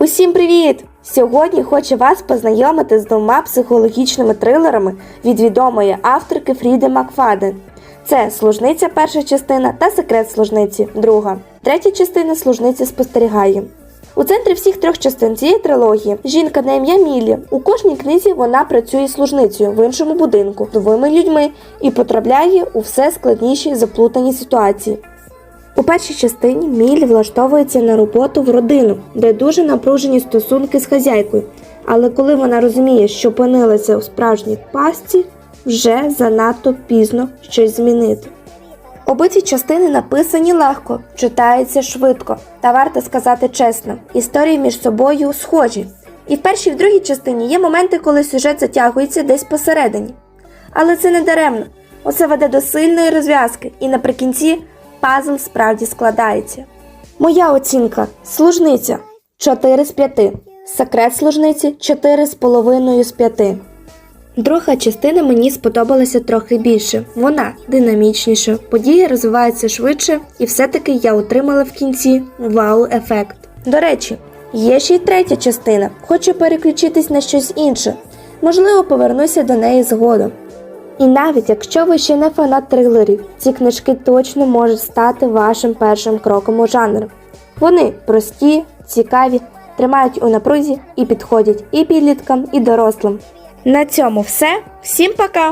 Усім привіт! Сьогодні хочу вас познайомити з двома психологічними трилерами від відомої авторки Фріди Макфаден. Це служниця перша частина та секрет служниці друга. Третя частина служниці спостерігає. У центрі всіх трьох частин цієї трилогії жінка на ім'я Мілі. У кожній книзі вона працює служницею в іншому будинку новими людьми і потрапляє у все складніші заплутані ситуації. У першій частині Мілі влаштовується на роботу в родину, де дуже напружені стосунки з хазяйкою. Але коли вона розуміє, що опинилася у справжній пастці, вже занадто пізно щось змінити. Обидві частини написані легко, читаються швидко, та варто сказати чесно, історії між собою схожі. І в першій і в другій частині є моменти, коли сюжет затягується десь посередині. Але це не даремно. Усе веде до сильної розв'язки, і наприкінці пазл справді складається. Моя оцінка служниця 4 з 5. Секрет служниці 4,5 з 5. Друга частина мені сподобалася трохи більше. Вона динамічніша, події розвиваються швидше, і все-таки я отримала в кінці вау-ефект. До речі, є ще й третя частина. Хочу переключитись на щось інше. Можливо, повернуся до неї згодом. І навіть якщо ви ще не фанат трилерів, ці книжки точно можуть стати вашим першим кроком у жанр. Вони прості, цікаві, тримають у напрузі і підходять і підліткам, і дорослим. На цьому все. Всім пока!